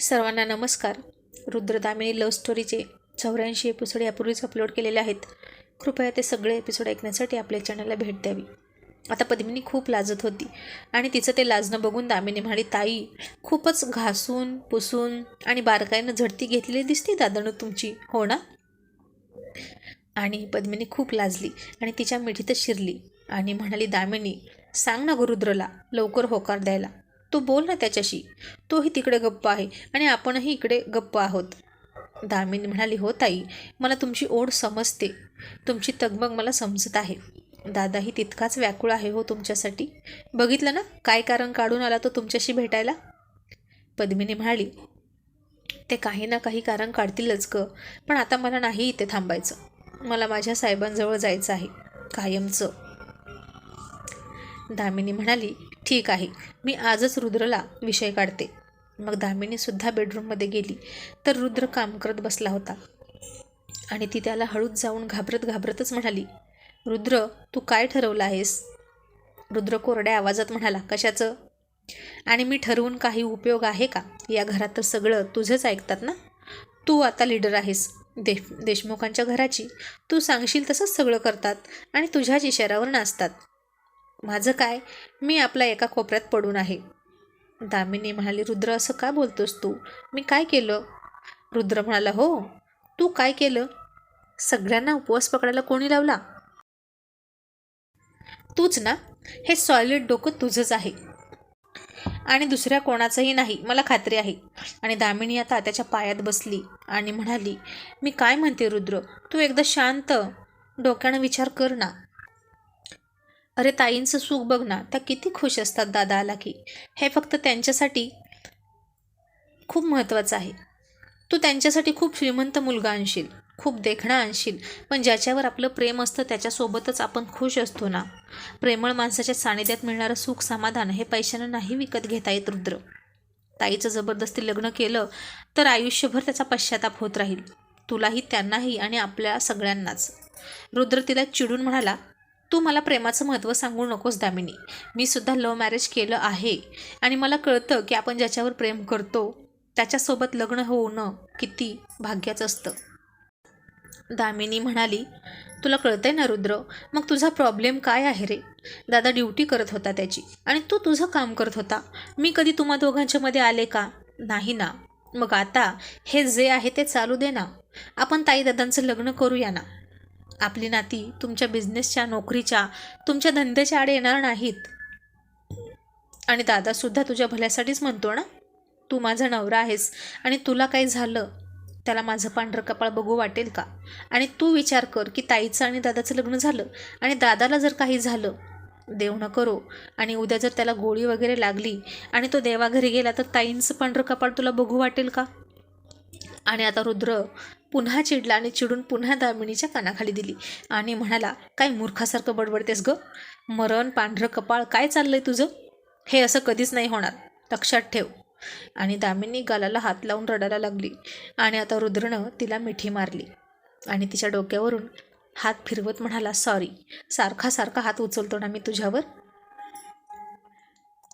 सर्वांना नमस्कार. रुद्रदामिनी लव्ह स्टोरीचे चौऱ्याऐंशी एपिसोड यापूर्वीच अपलोड केलेले आहेत. कृपया ते सगळे एपिसोड ऐकण्यासाठी आपल्या चॅनलला भेट द्यावी. आता पद्मिनी खूप लाजत होती आणि तिचं ते लाजणं बघून दामिनी म्हणाली ताई खूपच घासून पुसून आणि बारकाईनं झडती घेतलेली दिसते दादानं तुमची हो ना? आणि पद्मिनी खूप लाजली आणि तिच्या मिठीतच शिरली आणि म्हणाली दामिनी सांग ना गुरुद्रला लवकर होकार द्यायला. तू बोल ना त्याच्याशी. तोही तिकडे गप्प आहे आणि आपणही इकडे गप्प आहोत. दामिनी म्हणाली हो ताई मला तुमची ओढ समजते. तुमची तगमग मला समजत आहे. दादाही तितकाच व्याकुळ आहे हो तुमच्यासाठी. बघितलं ना काय कारण काढून आला तो तुमच्याशी भेटायला? पद्मिनी म्हणाली ते काही ना काही कारण काढतीलच ग पण आता मला नाही इथे थांबायचं. मला माझ्या साहेबांजवळ जायचं आहे कायमचं. दामिनी म्हणाली ठीक आहे मी आजच रुद्रला विषय काढते. मग दामिनीसुद्धा बेडरूममध्ये गेली. तर रुद्र काम करत बसला होता. आणि ती त्याला हळूच जाऊन घाबरत घाबरतच म्हणाली रुद्र तू काय ठरवलं आहेस? रुद्र कोरड्या आवाजात म्हणाला कशाचं? आणि मी ठरवून काही उपयोग आहे का? या घरात तर सगळं तुझंच ऐकतात ना? तू आता लीडर आहेस देश देशमुखांच्या घराची. तू सांगशील तसंच सगळं करतात आणि तुझ्याच इशाऱ्यावर नाचतात. माझं काय? मी आपला एका कोपऱ्यात पडून आहे. दामिनी म्हणाली रुद्र असं का बोलतोस तू? मी काय केलं? रुद्र म्हणाला हो तू काय केलं? सगळ्यांना उपवास पकडायला कोणी लावला? तूच ना? हे सॉलिड डोकं तुझंच आहे. आणि दुसऱ्या कोणाचंही नाही मला खात्री आहे. आणि दामिनी आता त्याच्या पायात बसली आणि म्हणाली मी काय म्हणते रुद्र? तू एकदा शांत डोक्यानं विचार कर ना. अरे ताईंचं सुख बघ ना त्या किती खुश असतात दादा आला की. हे फक्त त्यांच्यासाठी खूप महत्त्वाचं आहे. तू त्यांच्यासाठी खूप श्रीमंत मुलगा आणशील खूप देखणा आणशील पण ज्याच्यावर आपलं प्रेम असतं त्याच्यासोबतच आपण खुश असतो ना. प्रेमळ माणसाच्या सानिध्यात मिळणारं सुख समाधान हे पैशानं नाही विकत घेता येत रुद्र. ताईचं जबरदस्ती लग्न केलं तर आयुष्यभर त्याचा पश्चाताप होत राहील. तुलाही त्यांनाही आणि आपल्या सगळ्यांनाच. रुद्र तिला चिडून म्हणाला तू मला प्रेमाचं महत्त्व सांगू नकोस दामिनी. मी सुद्धा लव्ह मॅरेज केलं आहे. आणि मला कळतं की आपण ज्याच्यावर प्रेम करतो त्याच्यासोबत लग्न होणं किती भाग्याचं असतं. दामिनी म्हणाली तुला कळतंय ना रुद्र मग तुझा प्रॉब्लेम काय आहे रे? दादा ड्युटी करत होता त्याची. आणि तू तुझं काम करत होता. मी कधी तुम्हा दोघांच्यामध्ये आले का? नाही ना. मग आता हे जे आहे ते चालू दे ना. आपण ताई दादांचं लग्न करूया ना. आपली नाती तुमच्या बिझनेसच्या नोकरीच्या तुमच्या धंद्याच्या आड येणार नाहीत. आणि दादासुद्धा तुझ्या भल्यासाठीच म्हणतो ना तू माझा नवरा आहेस आणि तुला काही झालं त्याला माझं पांढरं कपाळ बघू वाटेल का? आणि तू विचार कर की ताईचं आणि दादाचं लग्न झालं आणि दादाला जर काही झालं देव न करो. आणि उद्या जर त्याला गोळी वगैरे लागली आणि तो देवाघरी गेला तर ताईंचं पांढरं कपाळ तुला बघू वाटेल का? आणि आता रुद्र पुन्हा चिडला आणि चिडून पुन्हा दामिनीच्या कानाखाली दिली. आणि म्हणाला काय मूर्खासारखं बडबडतेस ग? मरण पांढरं कपाळ काय चाललंय तुझं? हे असं कधीच नाही होणार. लक्षात ठेव. आणि दामिनी गालाला हात लावून रडायला लागली आणि आता रुद्रनं तिला मिठी मारली. आणि तिच्या डोक्यावरून हात फिरवत म्हणाला सॉरी सारखा सारखा हात उचलतो ना मी तुझ्यावर?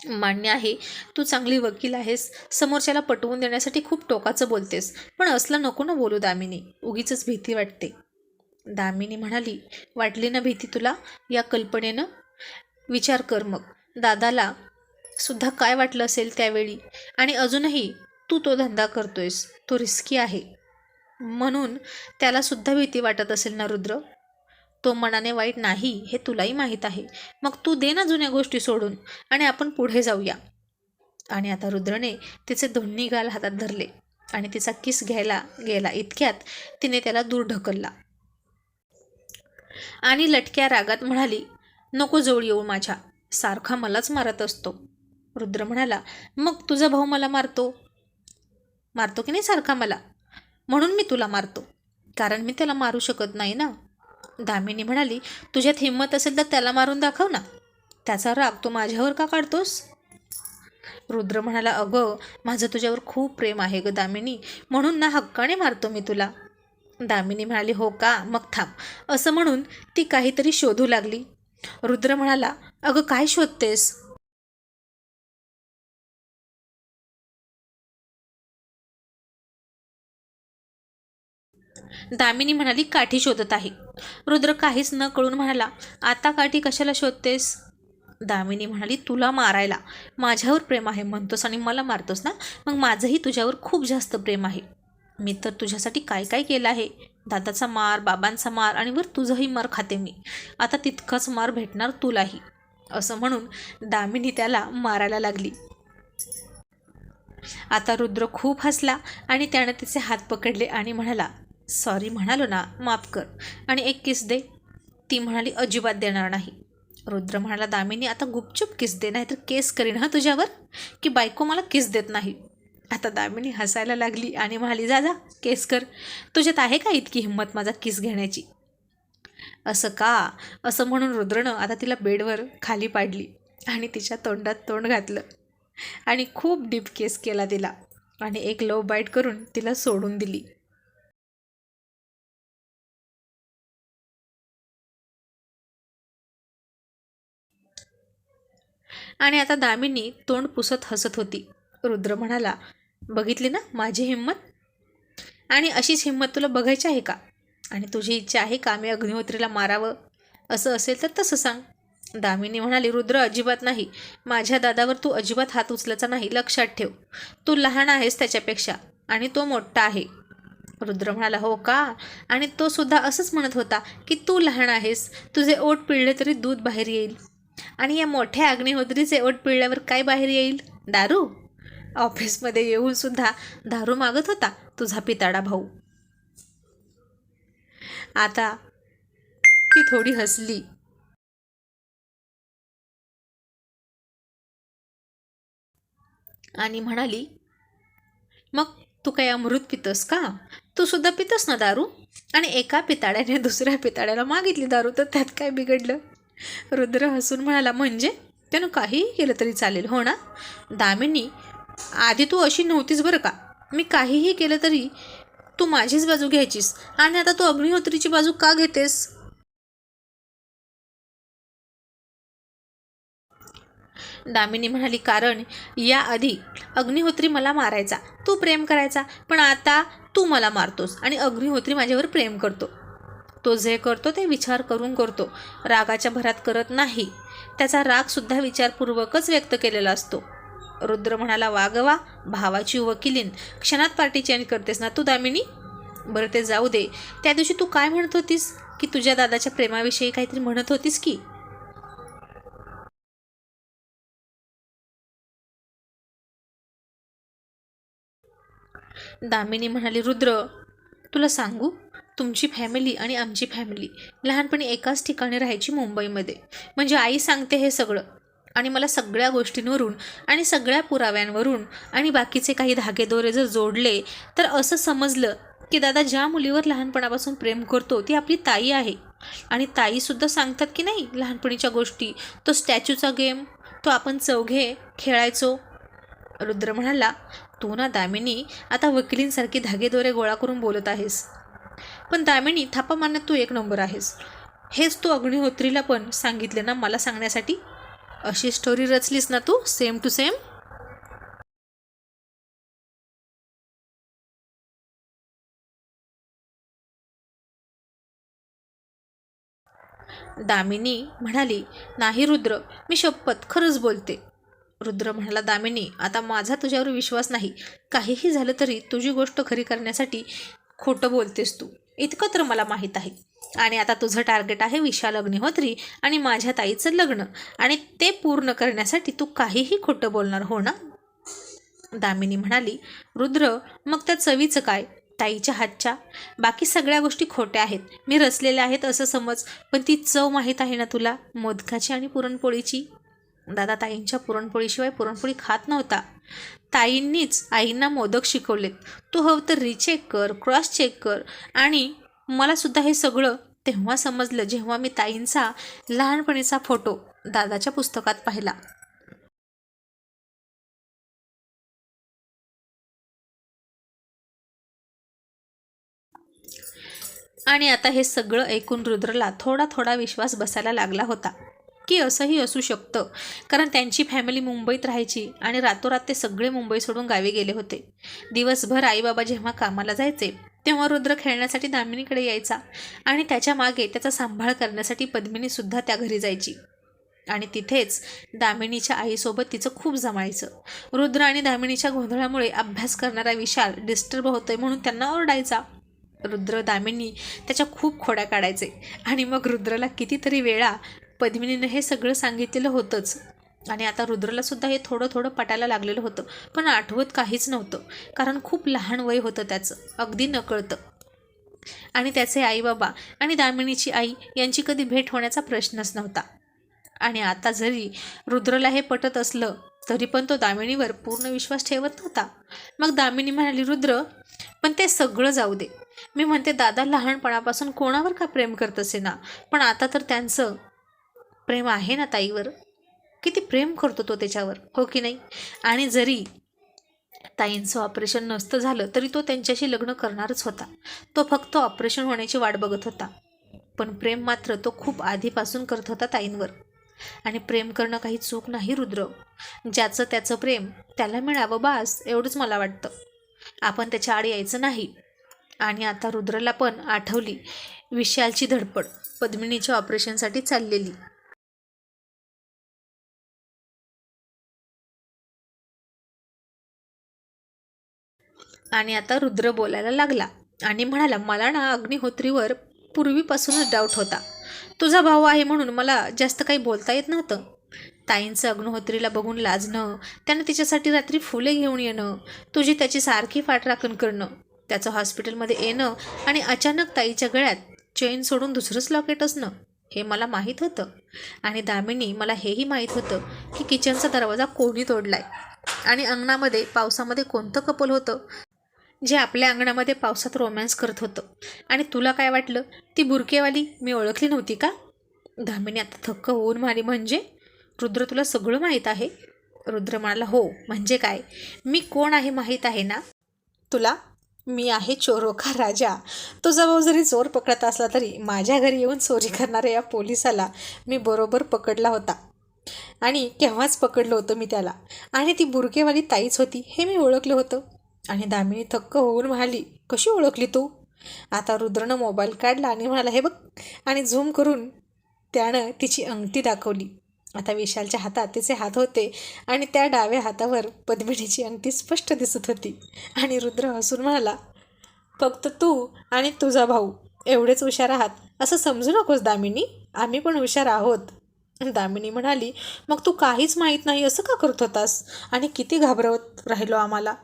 मान्य आहे. तू चांगली वकील आहेस. समोरच्याला पटवून देण्यासाठी खूप टोकाचं बोलतेस. पण असलं नको ना बोलू दामिनी. उगीच भीती वाटते. दामिनी म्हणाली वाटली ना भीती तुला? या कल्पनेनं? विचार कर मग. दादाला सुद्धा काय वाटलं असेल त्यावेळी? आणि अजूनही तू तो धंदा करतोयस. तो रिस्की आहे. म्हणून त्यालासुद्धा भीती वाटत असेल ना रुद्र? तो मनाने वाईट नाही हे तुलाही माहीत आहे. मग तू दे ना जुन्या गोष्टी सोडून आणि आपण पुढे जाऊया. आणि आता रुद्रने तिचे दोन्ही गाल हातात धरले आणि तिचा किस घ्यायला गेला. इतक्यात तिने त्याला दूर ढकलला. आणि लटक्या रागात म्हणाली नको जवळ येऊ माझ्या. सारखा मलाच मारत असतो. रुद्र म्हणाला मग तुझा भाऊ मला मारतो? मारतो की नाही सारखा मला? म्हणून मी तुला मारतो. कारण मी त्याला मारू शकत नाही ना. दामिनी म्हणाली तुझ्यात हिंमत असेल तर त्याला मारून दाखव ना. त्याचा राग तू माझ्यावर का काढतोस? रुद्र म्हणाला अगं माझं तुझ्यावर खूप प्रेम आहे ग दामिनी. म्हणून ना हक्काने मारतो मी तुला. दामिनी म्हणाली हो का? मग थांब. असं म्हणून ती काहीतरी शोधू लागली. रुद्र म्हणाला अगं काय शोधतेस? दामिनी म्हणाली काठी शोधत आहे. रुद्र काहीच न कळून म्हणाला आता काठी कशाला शोधतेस? दामिनी म्हणाली तुला मारायला. माझ्यावर प्रेम आहे म्हणतोस आणि मला मारतोस ना? मग माझंही तुझ्यावर खूप जास्त प्रेम आहे. मी तर तुझ्यासाठी काय काय केलं आहे? दादाचा मार बाबांचा मार आणि वर तुझंही मार खाते मी. आता तितकाच मार भेटणार तुलाही. असं म्हणून दामिनी त्याला मारायला लागली. आता रुद्र खूप हसला आणि त्यानं तिचे हात पकडले आणि म्हणाला सॉरी म्हणालो ना माफ कर. आणि एक किस दे. ती म्हणाली अजिबात देणार नाही. रुद्र म्हणाला दामिनी आता गुपचूप किस दे नाही तर केस करीन हा तुझ्यावर? की बायको मला किस देत नाही? आता दामिनी हसायला लागली आणि म्हणाली जा जा केस कर. तुझ्यात आहे का इतकी हिंमत माझा किस घेण्याची? असं का? असं म्हणून रुद्रनं आता तिला बेडवर खाली पाडली आणि तिच्या तोंडात तोंड घातलं. आणि खूप डीप केस केला तिला आणि एक लव बाईट करून तिला सोडून दिली. आणि आता दामिनी तोंड पुसत हसत होती. रुद्र म्हणाला बघितली ना माझी हिंमत? आणि अशीच हिंमत तुला बघायची आहे का? आणि तुझी इच्छा आहे का मी अग्निहोत्रीला मारावं? असं असेल तर तसं सांग. दामिनी म्हणाली रुद्र अजिबात नाही. माझ्या दादावर तू अजिबात हात उचलायचा नाही. लक्षात ठेव. तू लहान आहेस त्याच्यापेक्षा आणि तो मोठा आहे. रुद्र म्हणाला हो का? आणि तो सुद्धा असंच म्हणत होता की तू लहान आहेस. तुझे ओट पिळले तरी दूध बाहेर येईल. आणि या मोठ्या अग्निहोत्रीचे ओट पिळल्यावर काय बाहेर येईल? दारू? ऑफिसमध्ये येऊन सुद्धा दारू मागत होता तुझा पिताडा भाऊ. आता ती थोडी हसली. आणि म्हणाली मग तू काय अमृत पितस का? तू सुद्धा पितस ना दारू? आणि एका पिताड्याने दुसऱ्या पिताड्याला मागितली दारू तर त्यात काय बिघडलं? रुद्र हसून म्हणाला म्हणजे? त्यानं काहीही केलं तरी चालेल हो ना? दामिनी आधी तू अशी नव्हतीस बरं का? मी काहीही केलं तरी तू माझीच बाजू घ्यायचीस. आणि आता तू अग्निहोत्रीची बाजू का घेतेस? दामिनी म्हणाली कारण याआधी अग्निहोत्री मला मारायचा. तू प्रेम करायचा. पण आता तू मला मारतोस आणि अग्निहोत्री माझ्यावर प्रेम करतो. तो जे करतो ते विचार करून करतो. रागाच्या भरात करत नाही. त्याचा रागसुद्धा विचारपूर्वकच व्यक्त केलेला असतो. रुद्र म्हणाला वागवा भावाची वकिलीन. क्षणात पार्टी चेंज करतेस ना तू दामिनी? बरं ते जाऊ दे. त्या दिवशी तू काय म्हणत होतीस? की तुझ्या दादाच्या प्रेमाविषयी काहीतरी म्हणत होतीस की? दामिनी म्हणाली रुद्र तुला सांगू? तुमची फॅमिली आणि आमची फॅमिली लहानपणी एकाच ठिकाणी राहायची मुंबईमध्ये. म्हणजे आई सांगते हे सगळं. आणि मला सगळ्या गोष्टींवरून आणि सगळ्या पुराव्यांवरून आणि बाकीचे काही धागेदोरे जर जोडले तर असं समजलं की दादा ज्या मुलीवर लहानपणापासून प्रेम करतो ती आपली ताई आहे. आणि ताईसुद्धा सांगतात की नाही लहानपणीच्या गोष्टी तो स्टॅच्यूचा गेम तो आपण चौघे खेळायचो. रुद्र म्हणाला तू ना दामिनी आता वकिलींसारखी धागेदोरे गोळा करून बोलत आहेस. पण दामिनी थापा मारण्यात तू एक नंबर आहेस. हेच तू अग्निहोत्रीला पण सांगितले ना मला सांगण्यासाठी? अशी स्टोरी रचलीस ना तू सेम टू सेम दामिनी म्हणाली नाही रुद्र मी शपथ खरंच बोलते. रुद्र म्हणाला दामिनी आता माझा तुझ्यावर विश्वास नाही. काहीही झालं तरी तुझी गोष्ट खरी करण्यासाठी खोटं बोलतेस तू. इतकं तर मला माहीत आहे. आणि आता तुझं टार्गेट आहे विशाल अग्निहोत्री आणि माझ्या ताईचं लग्न. आणि ते पूर्ण करण्यासाठी तू काहीही खोटं बोलणार हो ना? दामिनी म्हणाली रुद्र मग त्या चवीचं काय? ताईच्या हातच्या? बाकी सगळ्या गोष्टी खोट्या आहेत. मी रचलेल्या आहेत असं समज पण ती चव माहीत आहे ना तुला? मोदकाची आणि पुरणपोळीची? दादा ताईंच्या पुरणपोळीशिवाय पुरणपोळी खात नव्हता. ताईंनीच आईंना मोदक शिकवलेत. तू हवं तर रिचेक कर क्रॉस चेक कर. आणि मला सुद्धा हे सगळं तेव्हा समजलं जेव्हा मी ताईंचा लहानपणीचा फोटो दादाच्या पुस्तकात पाहिला. आणि आता हे सगळं ऐकून रुद्रला थोडा थोडा विश्वास बसायला लागला होता. की असंही असू शकतं. कारण त्यांची फॅमिली मुंबईत राहायची आणि रातोरात ते सगळे मुंबई सोडून गावी गेले होते. दिवसभर आईबाबा जेव्हा कामाला जायचे तेव्हा रुद्र खेळण्यासाठी दामिनीकडे यायचा आणि त्याच्यामागे त्याचा सांभाळ करण्यासाठी पद्मिनीसुद्धा त्या घरी जायची. आणि तिथेच दामिनीच्या आईसोबत तिचं खूप जमायचं. रुद्र आणि दामिनीच्या गोंधळामुळे अभ्यास करणारा विशाल डिस्टर्ब होतोय म्हणून त्यांना ओरडायचा. रुद्र दामिनी त्याच्या खूप खोड्या काढायचे आणि मग रुद्रला कितीतरी वेळा पद्मिनीनं हे सगळं सांगितलेलं होतंच. आणि आता रुद्रला सुद्धा हे थोडं थोडं पटायला लागलेलं होतं. पण आठवत काहीच नव्हतं. कारण खूप लहान वय होतं त्याचं. अगदी नकळतं. आणि त्याचे आईबाबा आणि दामिनीची आई यांची कधी भेट होण्याचा प्रश्नच नव्हता. आणि आता जरी रुद्रला हे पटत असलं तरी पण तो दामिनीवर पूर्ण विश्वास ठेवत नव्हता. मग दामिनी म्हणाली रुद्र पण ते सगळं जाऊ दे. मी म्हणते दादा लहानपणापासून कोणावर का प्रेम करत असे ना? पण आता तर त्यांचं प्रेम आहे ना ताईवर? किती प्रेम करतो तो त्याच्यावर हो की नाही? आणि जरी ताईंचं ऑपरेशन नसतं झालं तरी तो त्यांच्याशी लग्न करणारच होता. तो फक्त ऑपरेशन होण्याची वाट बघत होता. पण प्रेम मात्र तो खूप आधीपासून करत होता ताईंवर. आणि प्रेम करणं काही चूक नाही रुद्र. ज्याचं त्याचं प्रेम त्याला मिळावं बास एवढंच मला वाटतं. आपण त्याच्या आड यायचं नाही. आणि आता रुद्रला पण आठवली विशालची धडपड पद्मिनीच्या ऑपरेशनसाठी चाललेली. आणि आता रुद्र बोलायला लागला आणि म्हणाला मला ना अग्निहोत्रीवर पूर्वीपासूनच डाऊट होता. तुझा भाऊ आहे म्हणून मला जास्त काही बोलता येत नव्हतं. ताईंचं अग्निहोत्रीला बघून लाजणं त्यानं तिच्यासाठी रात्री फुले घेऊन येणं तुझी त्याची सारखी पाठराखण करणं त्याचं हॉस्पिटलमध्ये येणं आणि अचानक ताईच्या गळ्यात चेन सोडून दुसरंच लॉकेट असणं हे मला माहीत होतं. आणि दामिनी मला हेही माहीत होतं की किचनचा दरवाजा कोणी तोडलाय. आणि अंगणामध्ये पावसामध्ये कोणतं कपल होतं? जे आपल्या अंगणामध्ये पावसात रोमॅन्स करत होतं. आणि तुला काय वाटलं? ती बुरकेवाली मी ओळखली नव्हती का? धामिनी आता थक्क होऊन म्हणाली म्हणजे? रुद्र तुला सगळं माहीत आहे? रुद्र म्हणाला हो म्हणजे काय? मी कोण आहे माहीत आहे ना? तुला? मी आहे चोरोखा राजा. तो जवळ जरी चोर पकडत असला तरी माझ्या घरी येऊन चोरी करणाऱ्या या पोलिसाला मी बरोबर पकडला होता. आणि केव्हाच पकडलं होतं मी त्याला. आणि ती बुरकेवाली ताईच होती हे मी ओळखलं होतं. आणि दामिनी थक्क होऊन म्हणाली कशी ओळखली तू? आता रुद्रनं मोबाईल काढला आणि म्हणाला हे बघ आणि झूम करून त्यानं तिची अंगठी दाखवली. आता विशालच्या हातात तिचे हात होते आणि त्या डाव्या हातावर पद्मिनीची अंगठी स्पष्ट दिसत होती. आणि रुद्र हसून म्हणाला फक्त तू आणि तुझा भाऊ एवढेच हुशार आहात. असं समजू नकोस दामिनी. आम्ही पण हुशार आहोत. दामिनी म्हणाली मग तू काहीच माहीत नाही असं का करत होतास? आणि किती घाबरवत राहिलो आम्हाला.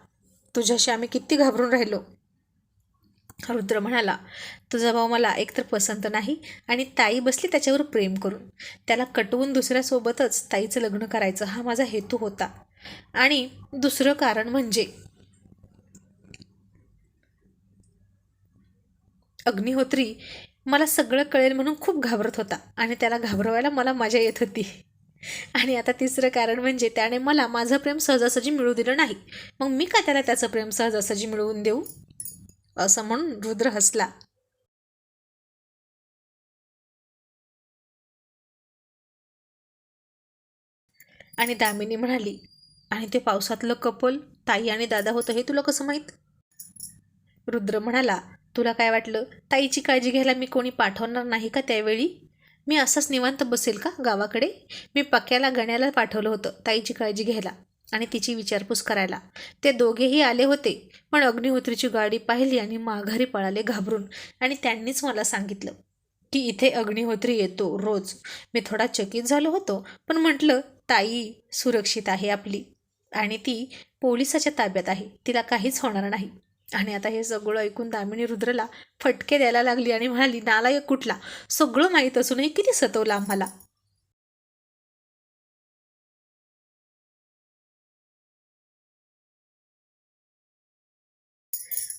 तुझ्याशी आम्ही किती घाबरून राहिलो? रुद्र म्हणाला तुझा भाऊ मला एकतर पसंत नाही आणि ताई बसली त्याच्यावर प्रेम करून. त्याला कटवून दुसऱ्यासोबतच ताईचं लग्न करायचं हा माझा हेतू होता. आणि दुसरं कारण म्हणजे अग्निहोत्री मला सगळं कळेल म्हणून खूप घाबरत होता आणि त्याला घाबरवायला मला मजा येत होती. आणि आता तिसरं कारण म्हणजे त्याने मला माझं प्रेम सहजासहजी मिळू दिलं नाही. मग मी का त्याला त्याचं प्रेम सहजासहजी मिळवून देऊ? असं म्हणून रुद्र हसला. आणि दामिनी म्हणाली आणि ते पावसातलं कपल ताई आणि दादा होतं हे तुला कसं माहीत? रुद्र म्हणाला तुला काय वाटलं? ताईची काळजी घ्यायला मी कोणी पाठवणार नाही का त्यावेळी? मी असंच निवांत बसेल का गावाकडे? मी पक्याला गण्याला पाठवलं होतं ताईची काळजी घ्यायला आणि तिची विचारपूस करायला. ते दोघेही आले होते पण अग्निहोत्रीची गाडी पाहिली आणि माघारी पळाले घाबरून आणि त्यांनीच मला सांगितलं की इथे अग्निहोत्री येतो रोज. मी थोडा चकित झालो होतो पण म्हटलं ताई सुरक्षित आहे आपली आणि ती पोलिसाच्या ताब्यात आहे तिला काहीच होणार नाही. आणि आता हे सगळं ऐकून दामिनी रुद्रला फटके द्यायला लागली आणि म्हणाली नालायक कुठला? सगळं माहीत असूनही किती सतवलं आम्हाला?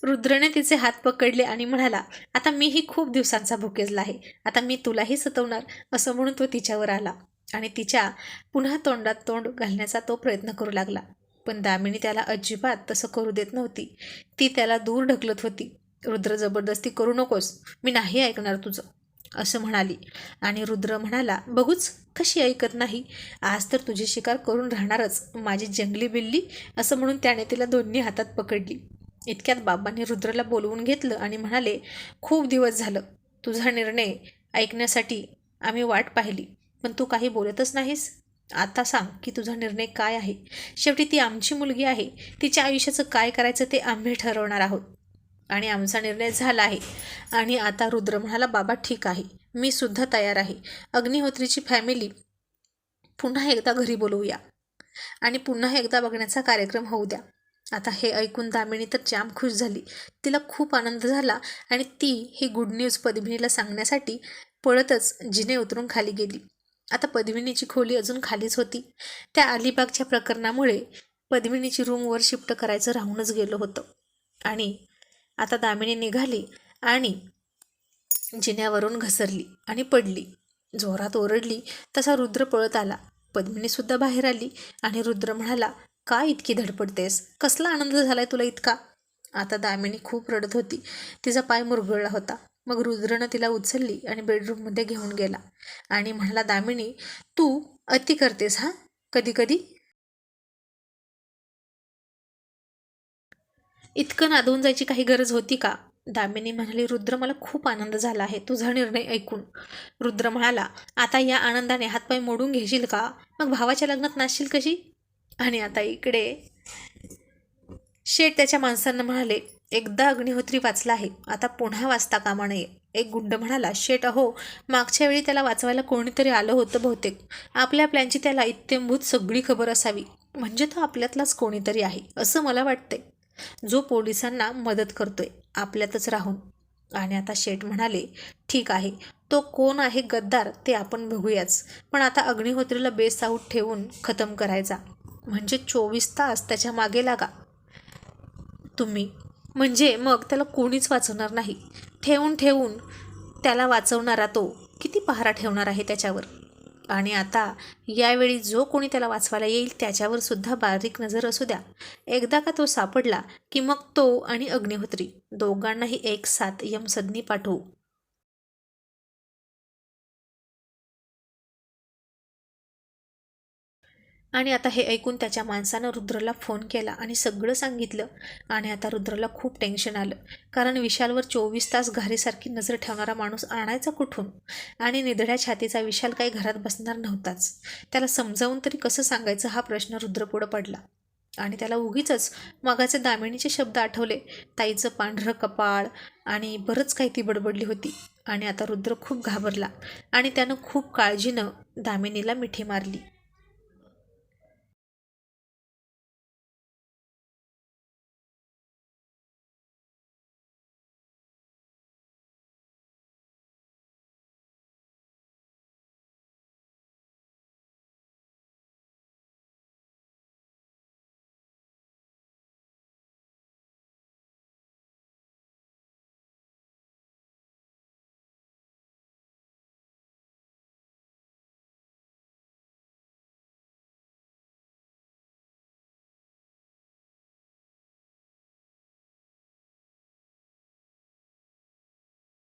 रुद्रने तिचे हात पकडले आणि म्हणाला आता मीही खूप दिवसांचा भुकेजला आहे. आता मी तुलाही सतवणार असं म्हणून तो तिच्यावर आला आणि तिच्या पुन्हा तोंडात तोंड घालण्याचा तो प्रयत्न करू लागला. पण दामिनी त्याला अजिबात तसं करू देत नव्हती. ती त्याला दूर ढकलत होती. रुद्र जबरदस्ती करू नकोस मी नाही ऐकणार तुझं असं म्हणाली. आणि रुद्र म्हणाला बघूच कशी ऐकत नाही? आज तर तुझी शिकार करून राहणारच माझी जंगली बिल्ली असं म्हणून त्याने तिला दोन्ही हातात पकडली. इतक्यात बाबांनी रुद्रला बोलवून घेतलं आणि म्हणाले खूप दिवस झालं तुझा निर्णय ऐकण्यासाठी आम्ही वाट पाहिली पण तू काही बोलतच नाहीस. आता सांग की तुझा निर्णय काय आहे? शेवटी ती आमची मुलगी आहे. तिच्या आयुष्याचं काय करायचं ते आम्ही ठरवणार आहोत. आणि आमचा निर्णय झाला आहे. आणि आता रुद्र म्हणाला बाबा ठीक आहे. मी सुद्धा तयार आहे. अग्निहोत्रीची फॅमिली पुन्हा एकदा घरी बोलवूया. आणि पुन्हा एकदा बघण्याचा कार्यक्रम होऊ द्या. आता हे ऐकून दामिनी तर जाम खुश झाली. तिला खूप आनंद झाला आणि ती ही गुड न्यूज पद्मिनीला सांगण्यासाठी पळतच जिने उतरून खाली गेली. आता पद्मिनीची खोली अजून खालीच होती. त्या अलिबागच्या प्रकरणामुळे पद्मिनीची रूमवर शिफ्ट करायचं राहूनच गेलं होतं. आणि आता दामिनी निघाली आणि जिन्यावरून घसरली आणि पडली. जोरात ओरडली तसा रुद्र पळत आला. पद्मिनीसुद्धा बाहेर आली आणि रुद्र म्हणाला का इतकी धडपडतेस कसला आनंद झालाय तुला इतका? आता दामिनी खूप रडत होती. तिचा पाय मुरगळला होता. मग रुद्रनं तिला उचलली आणि बेडरूममध्ये घेऊन गेला. आणि म्हणाला दामिनी तू अति करतेस हा? कधी कधी? इतकं नादवून जायची काही गरज होती का? दामिनी म्हणाली रुद्र मला खूप आनंद झाला आहे. तुझा निर्णय ऐकून. रुद्र म्हणाला आता या आनंदाने हातपाय मोडून घेशील का? मग भावाच्या लग्नात नाचशील कशी? आणि आता इकडे. शेठ त्याच्या माणसांना म्हणाले एकदा अग्निहोत्री वाचला आहे. आता पुन्हा वाचता कामा नये. एक गुंड म्हणाला शेट अहो मागच्या वेळी त्याला वाचवायला कोणीतरी आलं होतं बहुतेक. आपल्या प्लॅनची त्याला इत्यंभूत सगळी खबर असावी. म्हणजे तो आपल्यातलाच कोणीतरी आहे असं मला वाटतंय. जो पोलिसांना मदत करतोय आपल्यातच राहून. आणि आता शेठ म्हणाले ठीक आहे. तो कोण आहे गद्दार ते आपण बघूयाच. पण आता अग्निहोत्रीला बेसाऊट ठेवून खतम करायचा. म्हणजे चोवीस तास त्याच्यामागे लागा. तुम्ही म्हणजे मग त्याला कोणीच वाचवणार नाही. ठेवून ठेवून त्याला वाचवणारा तो किती पहारा ठेवणार आहे त्याच्यावर? आणि आता यावेळी जो कोणी त्याला वाचवायला येईल त्याच्यावर सुद्धा बारीक नजर असू द्या. एकदा का तो सापडला की मग तो आणि अग्निहोत्री दोघांनाही एक साथ यमसदनी पाठवू. आणि आता हे ऐकून त्याच्या माणसानं रुद्रला फोन केला आणि सगळं सांगितलं. आणि आता रुद्रला खूप टेन्शन आलं. कारण विशालवर चोवीस तास घारीसारखी नजर ठेवणारा माणूस आणायचा कुठून? आणि निधड्या छातीचा विशाल काही घरात बसणार नव्हताच. त्याला समजावून तरी कसं सांगायचं हा प्रश्न रुद्रपुढं पडला. आणि त्याला उगीच मगाचे दामिनीचे शब्द आठवले. ताईचं पांढरं कपाळ आणि बरंच काही ती बडबडली होती. आणि आता रुद्र खूप घाबरला. आणि त्यानं खूप काळजीनं दामिनीला मिठी मारली.